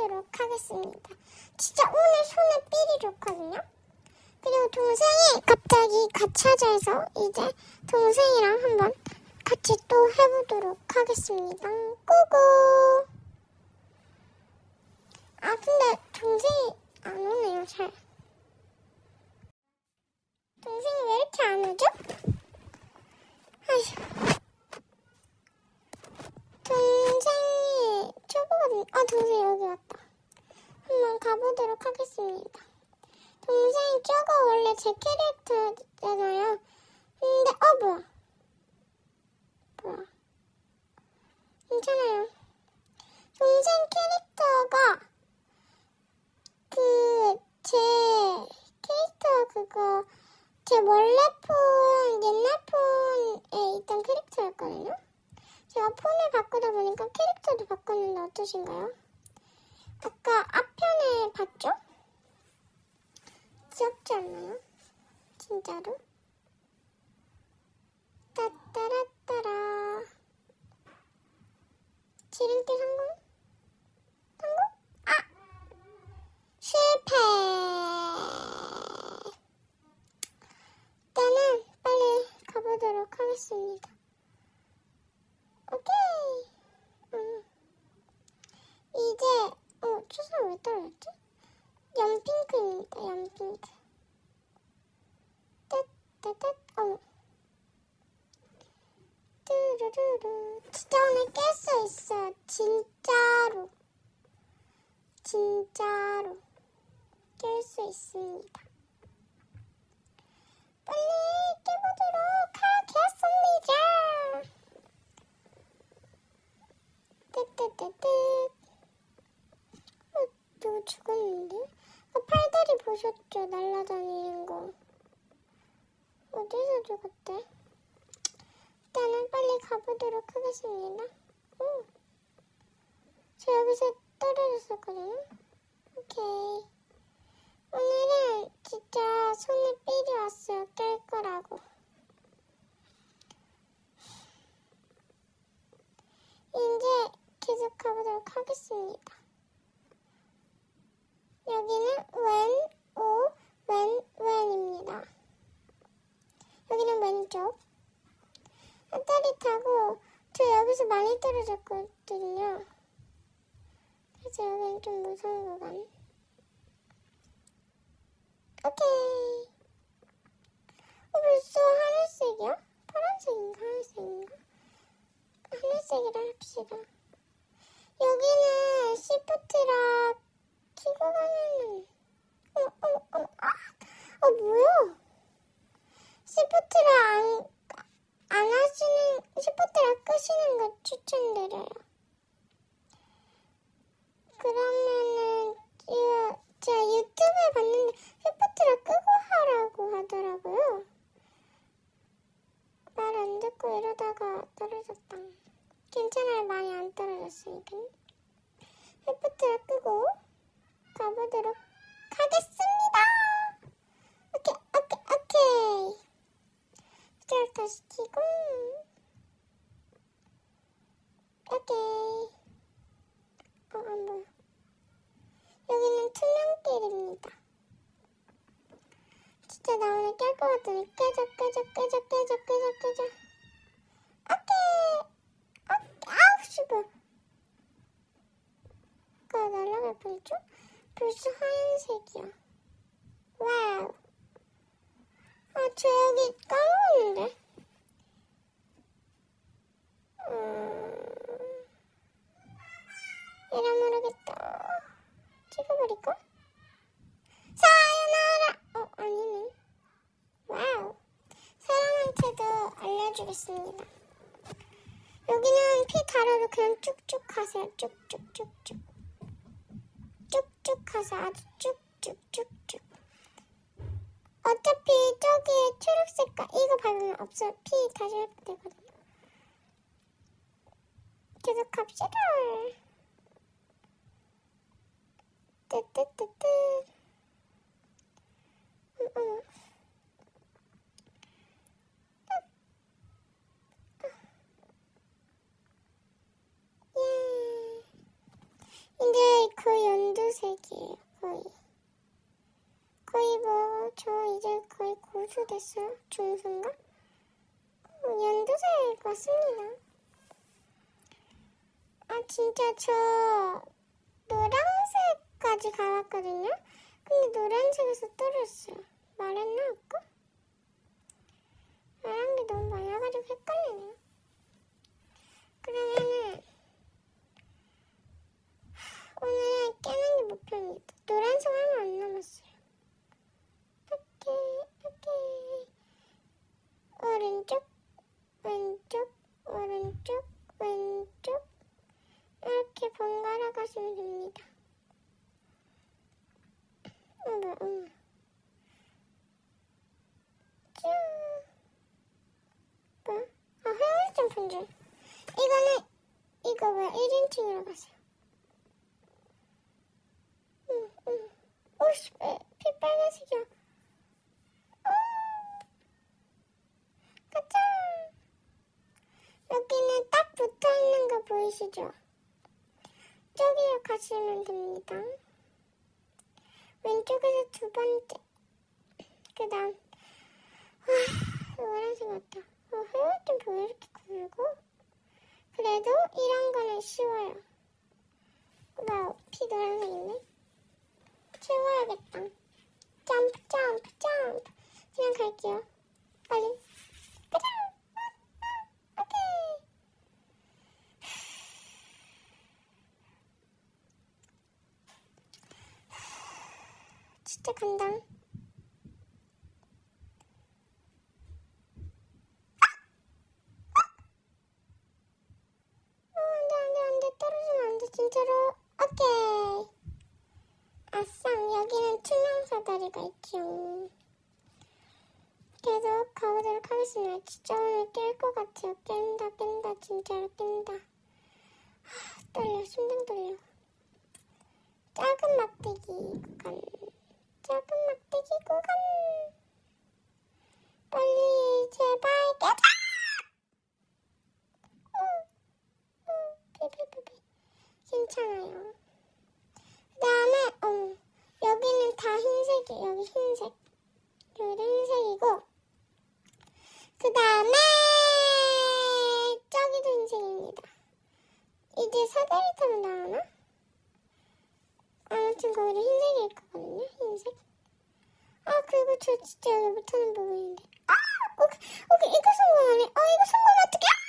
가보도록 하겠습니다. 진짜 오늘 손에 삘이 좋거든요. 그리고 동생이 갑자기 같이 하자 해서 이제 동생이랑 한번 같이 또 해보도록 하겠습니다. 고고! 아, 근데 동생이 안 오네요, 잘. 동생이 왜 이렇게 안 오죠? 아휴. 동생이 초보거든요. 아, 동생 여기 왔다. 가보도록 하겠습니다. 동생이 저거 원래 제 캐릭터잖아요. 근데, 어, 뭐야. 뭐야. 괜찮아요. 동생 캐릭터가 그, 제 캐릭터 그거, 제 원래 폰, 옛날 폰에 있던 캐릭터였거든요. 제가 폰을 바꾸다 보니까 캐릭터도 바꿨는데 어떠신가요? 아까 앞편에 봤죠? 귀엽지 않나요? 진짜로? 따따라따라 지름길 성공? 아! 실패 일단은 빨리 가보도록 하겠습니다 오케이 음. 이제 어 초선 왜 떨어졌지? 연핑크입니다 연핑크. 따따따 어머 뚜루루루. 진짜 오늘 깰 수 있어 진짜로. 진짜로. 깰 수 있습니다. 빨리 깨보도록 하겠습니다. 뜨뜨뜨뜨. 어, 누구 죽었는데? 아, 팔다리 보셨죠? 날라다니는 거. 어디서 죽었대? 일단은 빨리 가보도록 하겠습니다. 오. 저 여기서 떨어졌었거든요. 오케이. 오늘은 진짜 손에 삘이 왔어요. 깰 거라고. 이제 계속 가보도록 하겠습니다. 여기는 왼, 오, 왼, 왼입니다. 여기는 왼쪽. 배터리 타고 저 여기서 많이 떨어졌거든요. 그래서 여기는 좀 무서운 구간. 오케이. 어, 벌써 하늘색이야? 파란색인가? 하늘색인가? 하늘색이라 합시다. 여기는 시프트라 키고 가면은 어머 어머 어머 아, 아 뭐야? 시프트라 안, 안 하시는 시프트라 끄시는 거 추천드려요. 그러면은 이거 제가 유튜브에 봤는데 시프트라 끄고 하라고 하더라고요. 말 안 듣고 이러다가 떨어졌다. 괜찮아요. 많이 안 떨어졌으니까. 헬프트를 끄고 가보도록 하겠습니다. 오케이, 오케이, 오케이. 스타트 시키고. 오케이. 어, 안 보여. 여기는 투명길입니다. 진짜 나 오늘 깰 것 같더니 깨져, 깨져, 깨져, 깨져, 깨져, 깨져. 오케이. 아우 씨발 가 날아갈 뻔했죠? 벌써 하얀색이야. 와우. 아 저 여기 까먹었는데? 음... 이라 모르겠다. 찍어버릴까? 사요나라. 어 아니네. 와우. 사람한테도 알려주겠습니다. 여기는 피 가루로 그냥 쭉쭉 하세요. 쭉쭉쭉쭉. 쭉쭉 하세요. 아주 쭉쭉쭉쭉. 어차피 저기 초록색깔 이거 밟으면 없어요. 피 다시 회복되거든요. 계속 갑시다. 뜨뜨뜨뜨. 음, 음. 예. 이제 그 수 됐어요? 중순가? 어, 것 같습니다. 아, 진짜 저 노란색까지 가봤거든요? 근데 노란색에서 떨어졌어요. 말했나, 아까? 말한 게 너무 많아가지고 헷갈리네요. 그러면은, 오늘 깨는 게 목표입니다. 노란색 하나 안 남았어요. 오케이, 오케이. 오른쪽, 왼쪽, 오른쪽, 왼쪽. 이렇게 번갈아 가시면 됩니다. 어머. 쭉. 뭐야? 아, 점프인 줄. 이거는, 이거 왜 1인칭으로 갔어요? 응, 응. 오씨, 왜, 피 빨간색이야. 어. 가자. 여기는 딱 붙어 있는 거 보이시죠? 저기로 가시면 됩니다. 왼쪽에서 두 번째. 그 다음. 아, 노란색 같다. 어, 헤어좀 왜 이렇게 굵고? 그래도 이런 거는 쉬워요. 나피 노란색이네. 채워야겠다. 점프, 점프, 점프. 그냥 갈게요. 빨리. 가자! 아, 아, 오케이. 진짜 간다. 돼, 진짜로. 오케이. 아싸, 여기는 투명 사다리가 있죠. 계속 가보도록 하겠습니다. 진짜 오늘 깰 것 같아요. 깬다, 깬다, 진짜로 깬다. 하, 떨려, 심장 떨려. 작은 막대기 구간. 작은 막대기 구간. 빨리, 제발, 깨자! 어, 어, 피피피피. 괜찮아요. 그 다음에, 어, 여기는 다 흰 색이에요. 여기 흰색. 여기도 흰색이고, 그 다음에, 저기도 흰색입니다. 이제 사다리 타면 나오나? 아무튼 거기도 흰색일 거거든요. 흰색. 아, 그리고 저 진짜 여기 못하는 부분인데. 아! 오케이, 오케이, 이거 성공하네. 아, 이거 성공 어떡해!